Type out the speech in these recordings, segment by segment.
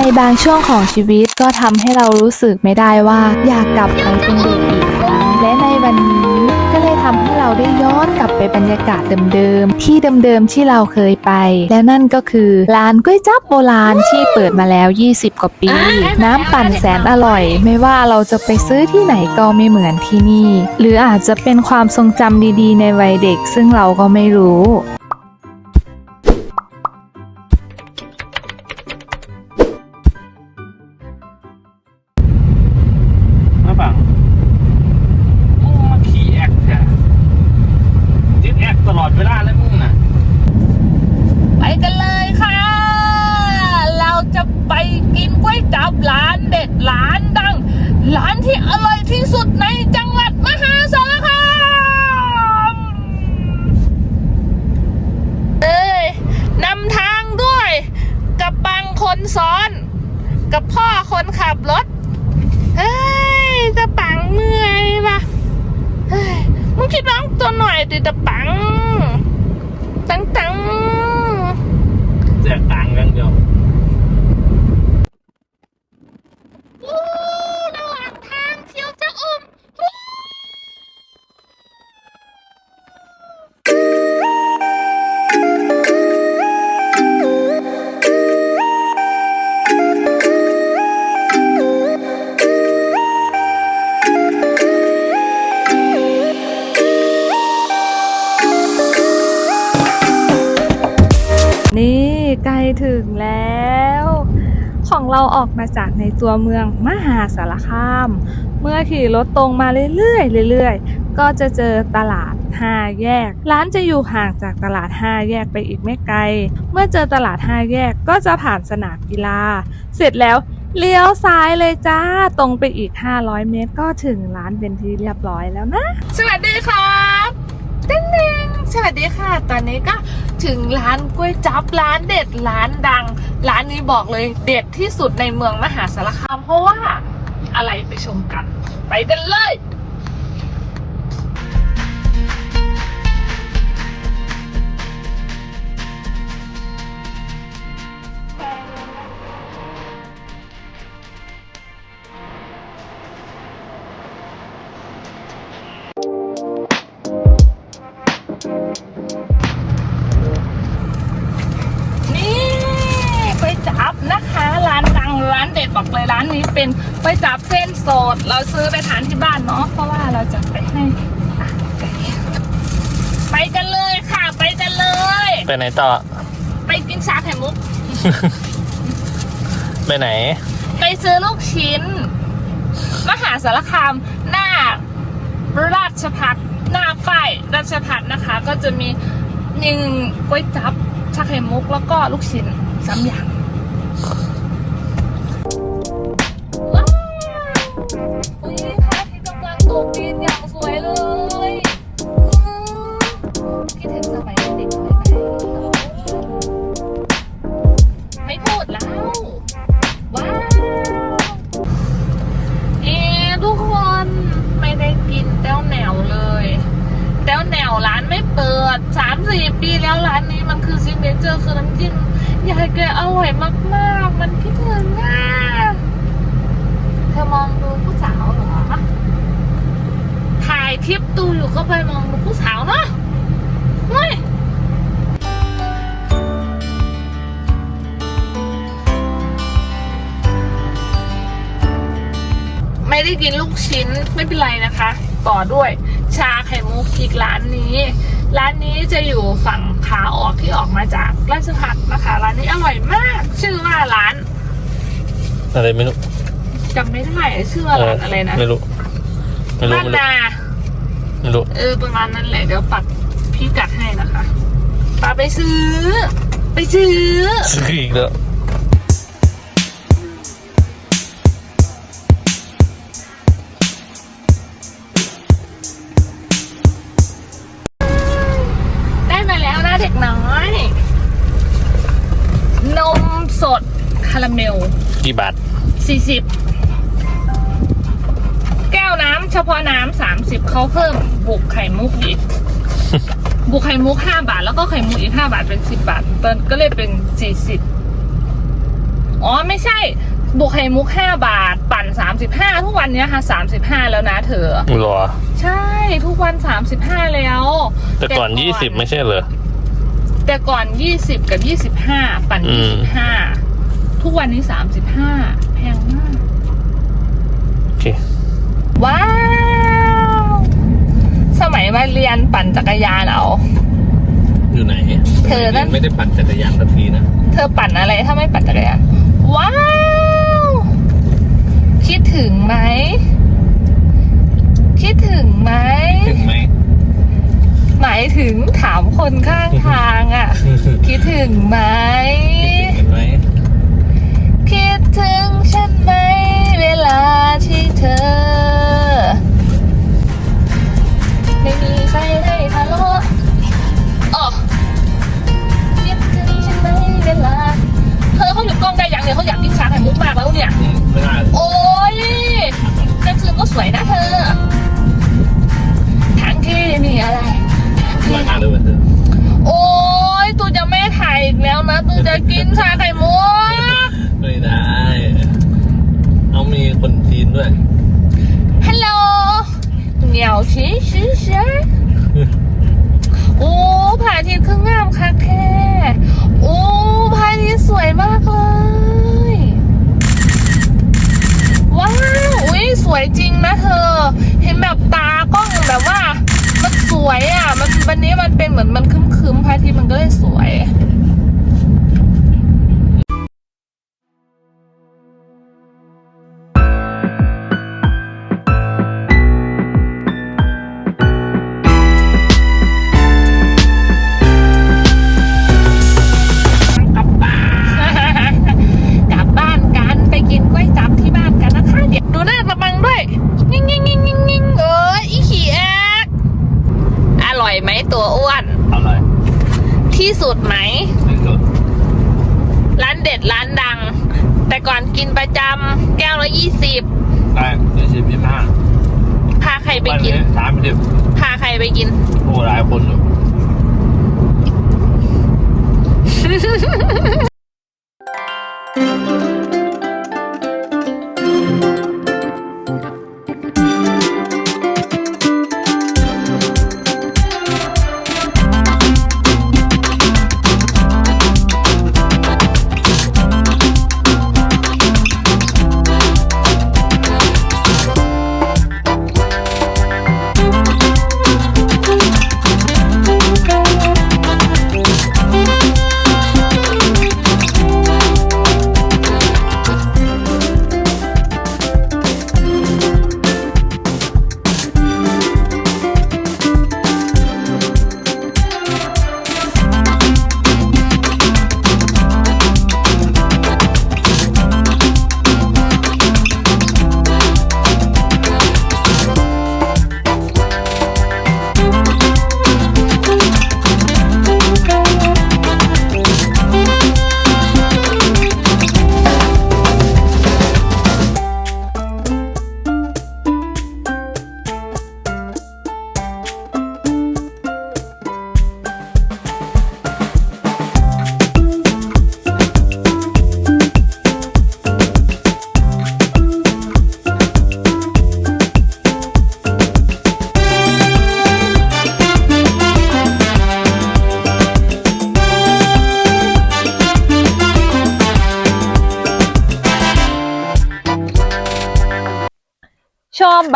ในบางช่วงของชีวิตก็ทำให้เรารู้สึกไม่ได้ว่าอยากกลับไปเป็นเด็กอีกครั้งและในวันนี้ก็เลยทำให้เราได้ย้อนกลับไปบรรยากาศเดิมๆ ที่เดิมๆที่เราเคยไป และนั่นก็คือร้านก๋วยจั๊บโบราณที่เปิดมาแล้ว 20 กว่าปี น้ำปั่นแสนอร่อย ไม่ว่าเราจะไปซื้อที่ไหนก็ไม่เหมือนที่นี่ หรืออาจจะเป็นความทรงจำดีๆ ในวัยเด็ก ซึ่งเราก็ไม่รู้ คนซ้อน กับพ่อคนขับรถ เฮ้ยจะปังเมื่อยปะเฮ้ยมึงคิดน้องตัวหน่อยดิจะปัง ตังตังแจกตังค์อย่างเดียว องเราออกมาจากในตัวเมืองมหาสารคาม เมื่อขี่รถตรงมาเรื่อยๆเรื่อยๆ ก็จะเจอตลาดห้าแยก ร้านจะอยู่ห่างจากตลาดห้าแยกไปอีกไม่ไกล เมื่อเจอตลาดห้าแยกก็จะผ่านสนามกีฬา เสร็จแล้วเลี้ยวซ้ายเลยจ้า ตรงไปอีก 500 เมตรก็ถึงร้านเป็นที่เรียบร้อยแล้วนะ สวัสดีครับเต้งเต้ง สวัสดีค่ะ ตอนนี้ก็ถึงร้านกล้วยจับร้านเด็ดร้านดัง ร้านนี้บอกเลยเด็ดที่สุดในเมืองมหาสารคามเพราะว่าอะไรไปชมกัน ไปกันเลย ด็ดบอกเลยร้านนี้เป็นก๋วยจั๊บเส้นสด เราซื้อไปทานที่บ้านเนาะเพราะว่าเราจะไปให้อะไปกันเลยค่ะ ไปกันเลย ไปไหนต่อ ไปกินชาไข่มุก ไปไหน ไปซื้อลูกชิ้น มหาสารคามหน้าราชพัฒหน้าป้ายราชพัฒนะคะ ก็จะมีหนึ่งก๋วยจั๊บชาไข่มุกแล้วก็ลูกชิ้นสามอย่าง อุ๊ยพระอาทิตย์กำลังตกดินอย่างสวยเลยอืมคิดถึงสมัยเด็กๆไหมไม่พูดแล้ว ว้าวเอ๊ะทุกคนไม่ได้กินแต้วแหนวเลยแต้วแหนวร้านไม่เปิดสามสี่ปีแล้วร้านนี้มันคือซิกเนเจอร์คือน้ำจิ้มยายแกอร่อยมากๆ มันคิดถึงอะเธอมองดูผู้สาวเหรอถ่ายคลิปตูอยู่ก็ไปมองดูผู้สาวเนาะเฮ้ยไม่ได้กินลูกชิ้นไม่เป็นไรนะคะ ต่อด้วยชาไข่มุกอีกร้านนี้ ร้านนี้จะอยู่ฝั่งขาออกที่ออกมาจากราชพัฒนะคะ ร้านนี้อร่อยมาก ชื่อว่าร้าน อะไรไม่รู้ จำไม่ได้อะชื่อว่าร้านอะไรนะไม่รู้ไม่รู้บ้านไม่รู้นาไม่รู้เออประมาณนั้นแหละเดี๋ยวปักพี่กัดให้นะคะปาไปซื้อ ไปซื้อ ซื้ออีกแล้วได้มาแล้วนะเด็กน้อย นมสดคาราเมลกี่บาทสี่สิบแก้วน้ำ เฉพาะน้ำสามสิบเขาเพิ่มบุกไข่มุกอีก บุกไข่มุกห้าบาท แล้วก็ไข่มุกอีกห้าบาทเป็นสิบบาทตอนก็เลยเป็นสี่สิบอ๋อไม่ใช่ บุกไข่มุกห้าบาท ปั่นสามสิบห้าทุกวันเนี้ยค่ะสามสิบห้าแล้วนะเธอ หรอ ใช่ทุกวันสามสิบห้าแล้ว แต่ก่อนยี่สิบไม่ใช่เหรอ แต่ก่อนยี่สิบกับยี่สิบห้าปั่นอืยี่ม สิบห้าทุกวันนี้สามสิบห้าแพงมากโอเค ว้าว สมัยวัยเรียนปั่นจักรยานเอา อยู่ไหนเธอนั่น ไม่ได้ปั่นจักรยานสักทีนะ เธอปั่นอะไรถ้าไม่ปั่นจักรยาน ว้าว คิดถึงไหม คิดถึงไหม ถึงไหม หมายถึงถามคนข้างทางอะ คิดถึงไหมถึงไหมคิดถึงฉันไหม เวลาที่เธอ ไม่มีใครได้ทะเลาะอ๋อคิดถึงฉันไหมเวลาเธอเขาหยุดกล้องได้ยังเนี่ยเขาอยากกินชาไข่มุกมากแล้วเนี่ย ไม่ได้โอ้ยกลางคืนก็สวยนะเธอ ทั้งที่มีอะไรทั้งากเลยว่ะเธอ โอ้ยตูจะไม่ถ่ายอีกแล้วนะตูจะกินชาไข่มุก ไม่ได้ เอามี คนจีนด้วย ยี่สิบได้ยี่สิบยี่สิบห้าพาใครไปวันกินนี้สามสิบพาใครไปกิน โอ้หลายคนอยู่ชอ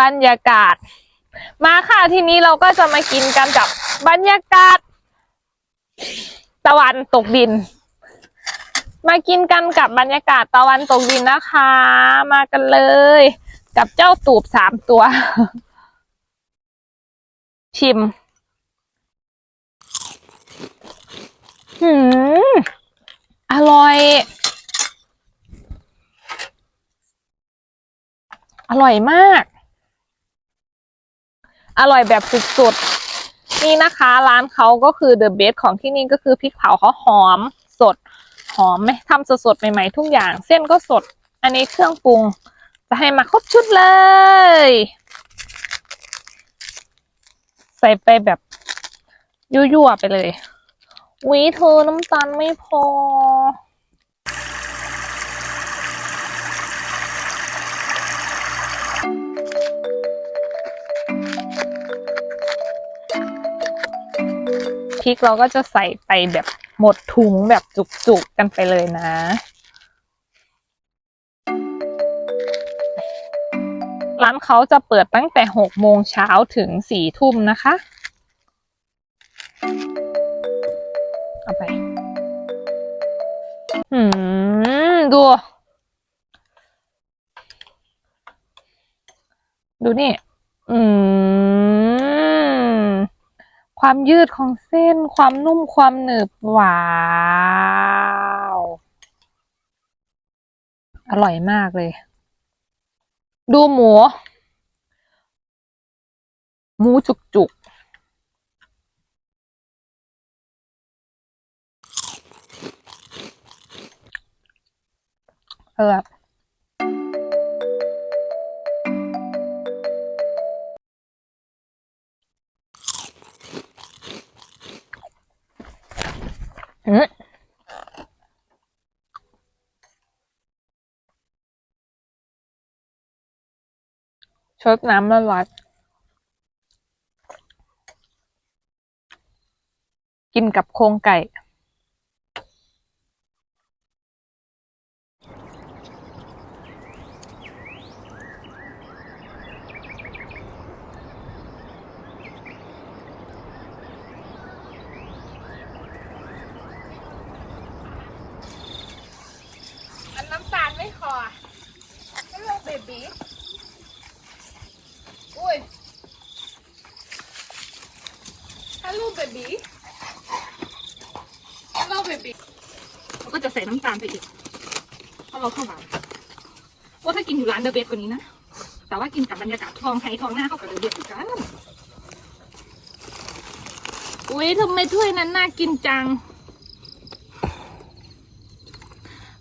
บรรยากาศ มาค่ะทีนี้เราก็จะมากินกันกับบรรยากาศ ตะวันตกดิน มากินกันกับบรรยากาศตะวันตกดินนะคะ มากันเลย กับเจ้าตูบสามตัว ชิมหืมอร่อย อร่อยมาก อร่อยแบบสุดๆ นี่นะคะร้านเขาก็คือ the best ของที่นี่ก็คือพริกเผาเขาหอมสด หอมไหมทำสดๆ ใหม่ๆ ทุกอย่าง เส้นก็สด อันนี้เครื่องปรุง จะให้มาครบชุดเลย ใส่ไปแบบยั่วๆไปเลยวิเธอน้ำตาลไม่พอ พริกเราก็จะใส่ไปแบบหมดถุงแบบจุกๆกันไปเลยนะร้านเขาจะเปิดตั้งแต่หกโมงเช้าถึงสี่ทุ่มนะคะ เอาไป อืม ดู ดูนี่ อืม ความยืดของเส้น ความนุ่มความหนึบว้าว อร่อยมากเลย ดูหมู หมูจุกจุกๆเออ ชดน้ำละลายกินกับโครงไก่อันน้ำตาลไม่พอให้ลงเบบีอุ้ยฮัลโหลเบบี ฮัลโหลเบบีเราก็จะใส่น้ำตาลไปอีกเพราะเราเข้าหวานว่าถ้ากินอยู่ร้านเดอะเบสกว่านี้นะ แต่ว่ากินกับบรรยากาศทองไทยทองหน้าเข้ากับเดอะเบสอีกกัน อุ้ยทำไมถ้วยนั้นน่ากินจัง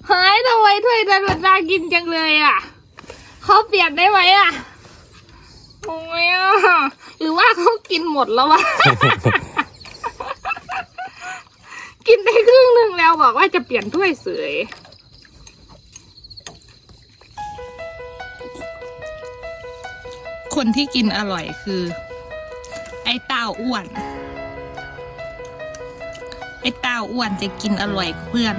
เฮ้ยทำไมถ้วยนั้นมันน่ากินจังเลยอะ เขาเปลี่ยนได้ไหมอะโอ้ยอะ หรือว่า เขากินหมดแล้ววะ กินได้ครึ่งหนึ่งแล้วบอกว่าจะเปลี่ยนถ้วยเสยคนที่กินอร่อยคือ ไอ้เต้าอ้วน ไอ้เต้าอ้วนจะกินอร่อยเพื่อน